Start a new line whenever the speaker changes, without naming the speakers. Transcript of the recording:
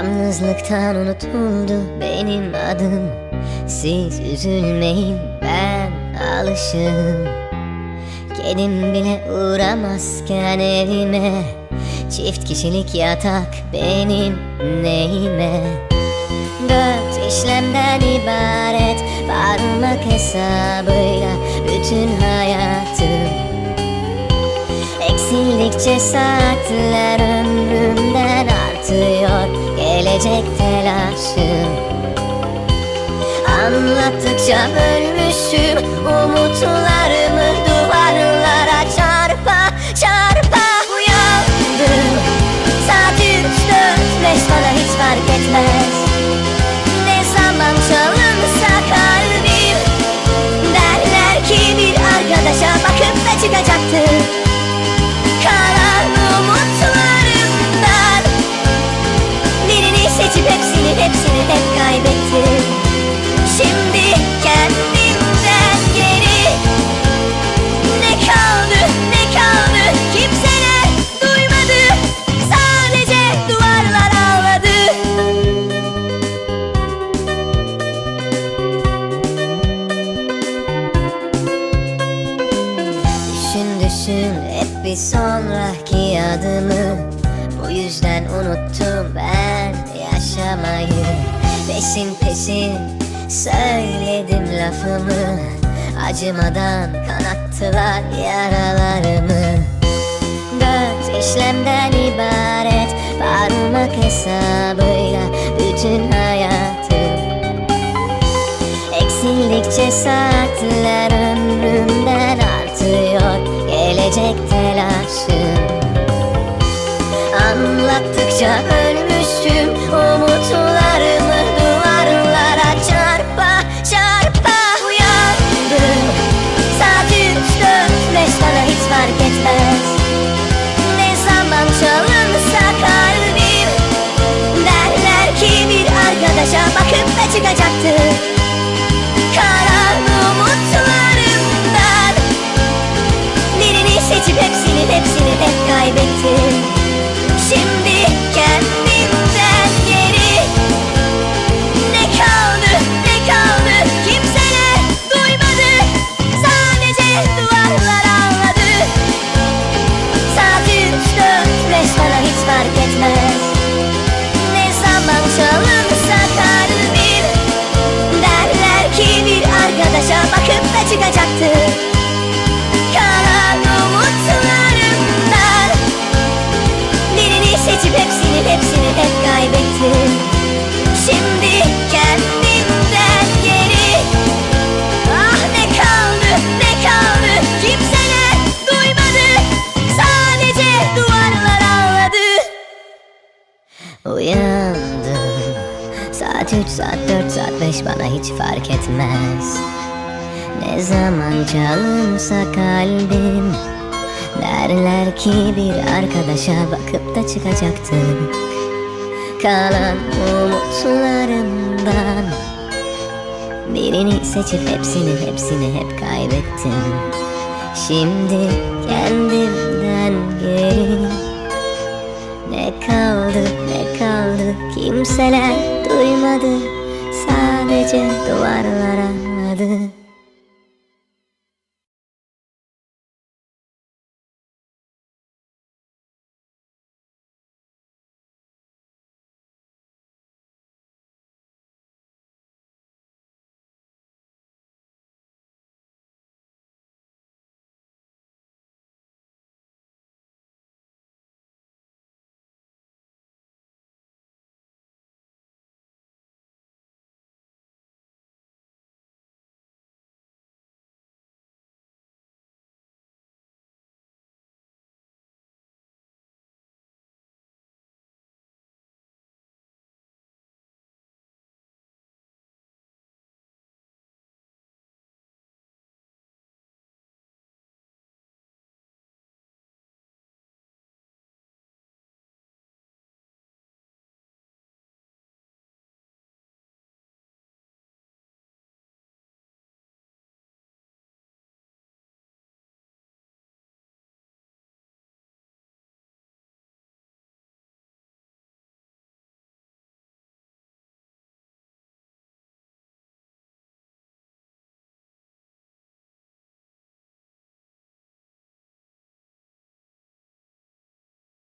Yalnızlıktan unutuldu benim adım. Siz üzülmeyin ben alışım Kedim bile uğramazken evime Çift kişilik yatak benim neyime? Dört işlemden ibaret Parmak hesabıyla bütün hayatım. Eksildikçe saatler Gelecek telaşım Anlattıkça bölmüşüm Umutlarımı sonraki adımı. Bu yüzden unuttum ben yaşamayı. Peşin peşin söyledim lafımı. Acımadan kanattılar yaralarımı. Dört işlemden ibaret Parmak hesabıyla bütün hayatım. Eksildikçe saatler Anlattıkça ölmüştüm Umutlarımı duvarlara çarpa çarpa Uyandım Saat üç dört hiç fark etmez. Ne zaman çalınsa kalbim Derler ki bir arkadaşa bakıp da çıkacaktı Saat üç, saat dört, saat beş bana hiç fark etmez. Ne zaman çalınsa kalbim Derler ki bir arkadaşa bakıp da çıkacaktım. Kalan umutlarımdan Birini seçip hepsini hepsini hep kaybettim. Şimdi kendimden